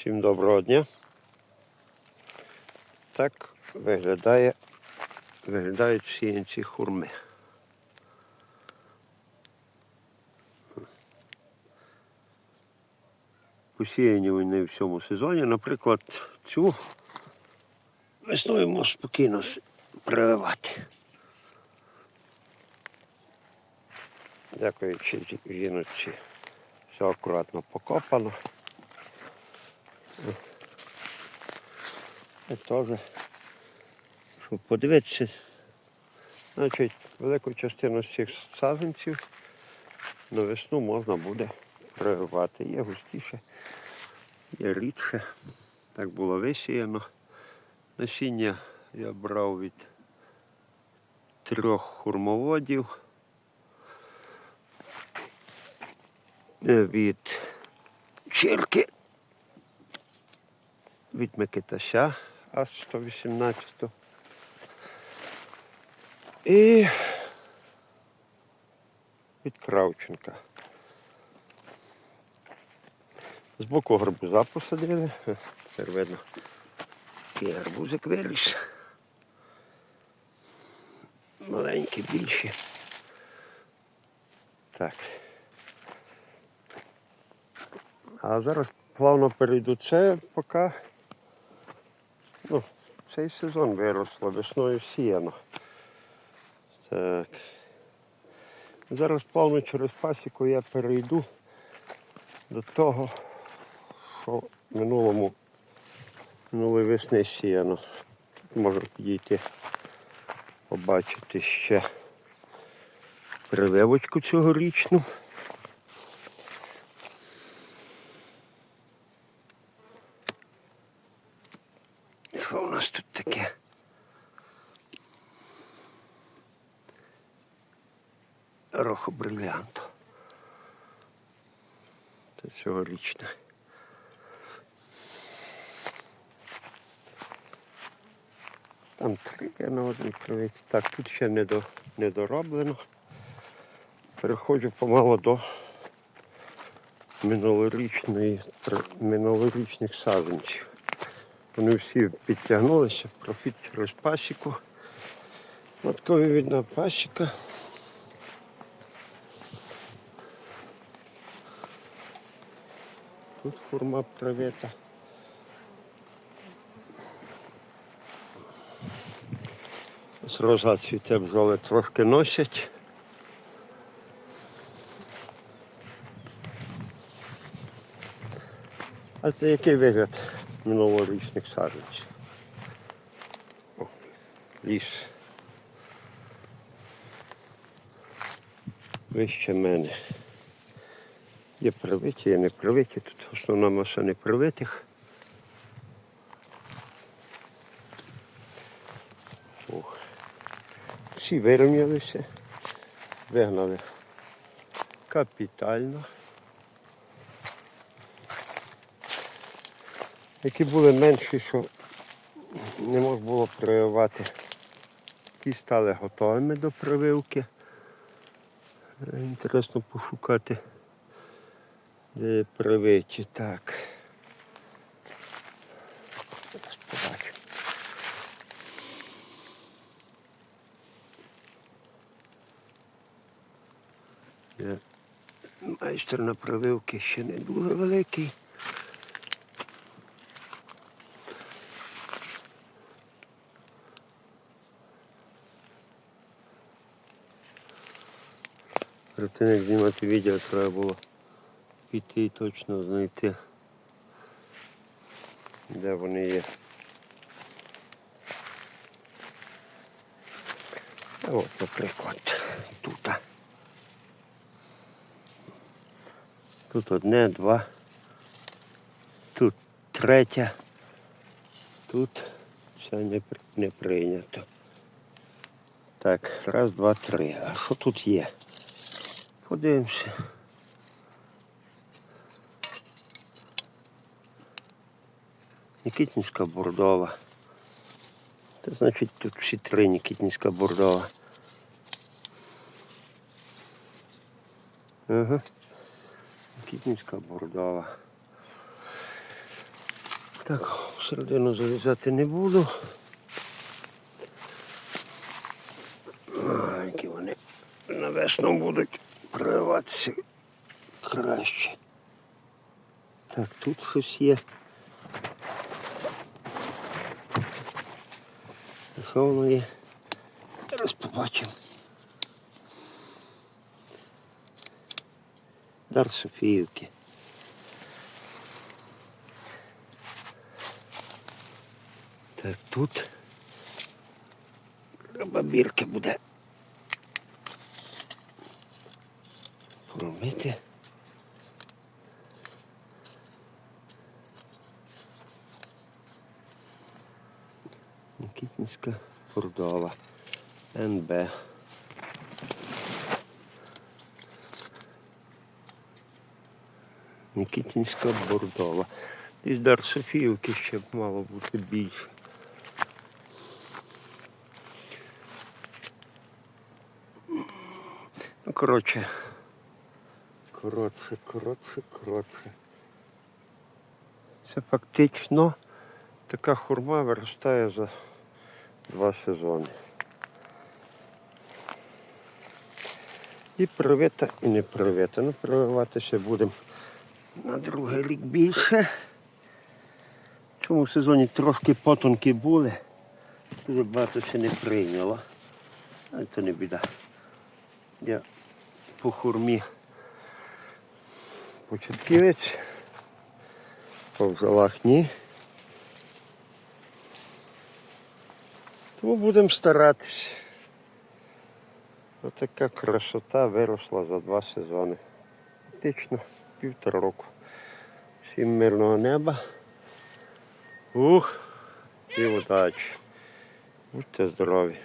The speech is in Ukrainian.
Всім доброго дня. Так виглядає, виглядають сіянці хурми. Посіяні вони в цьому сезоні. Наприклад, цю весною можна спокійно прививати. Дякуючи жіночці, все акуратно покопано. І теж, щоб подивитися, значить, велику частину з цих саджанців на весну можна буде прививати. Є густіше, є рідше. Так було висіяно. Насіння я брав від трьох хурмоводів. Е, Від чірки від Микитася аж 118. І від Кравченка. Збоку гарбуза посадили. Тепер видно. І гарбузик виріс. Маленькі, більші. Так. А зараз плавно перейду це, поки ну, цей сезон виросло, весною сіяно. Так. Зараз плавно через пасіку я перейду до того, що минулому минулої весни сіяно. Можу підійти побачити ще прививочку цьогорічну. Що у нас тут таке? Рохо брилянто. Це цьогорічне. Там три на одній кровиці. Так, тут ще не, до, не дороблено. Переходжу помало до минулорічної, минулорічних саджанців. Вони всі підтягнулися, профіт через пасіку. Маткові пасіка. Тут хурма привита. З роза цвіте бджоли трошки носять. А це який вигляд минулорічних саджанців? Ліс. Вище мене. Є привиті, є не привиті. Тут основна маса не привитих. Ох. Всі вирівнялися, вигнали капітально. Які були менші, що не можна було прививати. Ті стали готовими до прививки. Інтересно пошукати. Де привиті, так. Майстер на прививки ще не дуже великий. Перед тим як знімати відео треба було піти і точно знайти, де вони є. От, наприклад, тут. Тут одне, два. Тут третє. Тут це не, не прийнято. Так, раз, два, три. А що тут є? Подивимося. Нікітнівська бордова. Це значить тут всі три Нікітнівська бордова. Ага. Кітнівська бордова. Так, всередину залізати не буду. А, Які вони навесно будуть прориватися краще. Так, тут щось є. Що воно є? Зараз побачимо. Дар Софіївки. Так, тут треба бірки буде Нікітінська Бурдова. НБ. Нікітінська Бурдова. Десь дар Софіївки ще б мало бути більше. Ну, коротше. Коротше, коротше, коротше. Це фактично така хурма виростає за два сезони. І привита, і не привита. Ну, прививатися будемо на другий рік більше. В цьому сезоні трошки потонки були. Дуже багато ще не прийняло. Але то не біда. Я по хурмі початківець, по взалах ні. Тому будемо старатись. Отака красота виросла за два сезони. Фактично півтора року. Всім мирного неба. Ух, і удачі. Будьте здорові.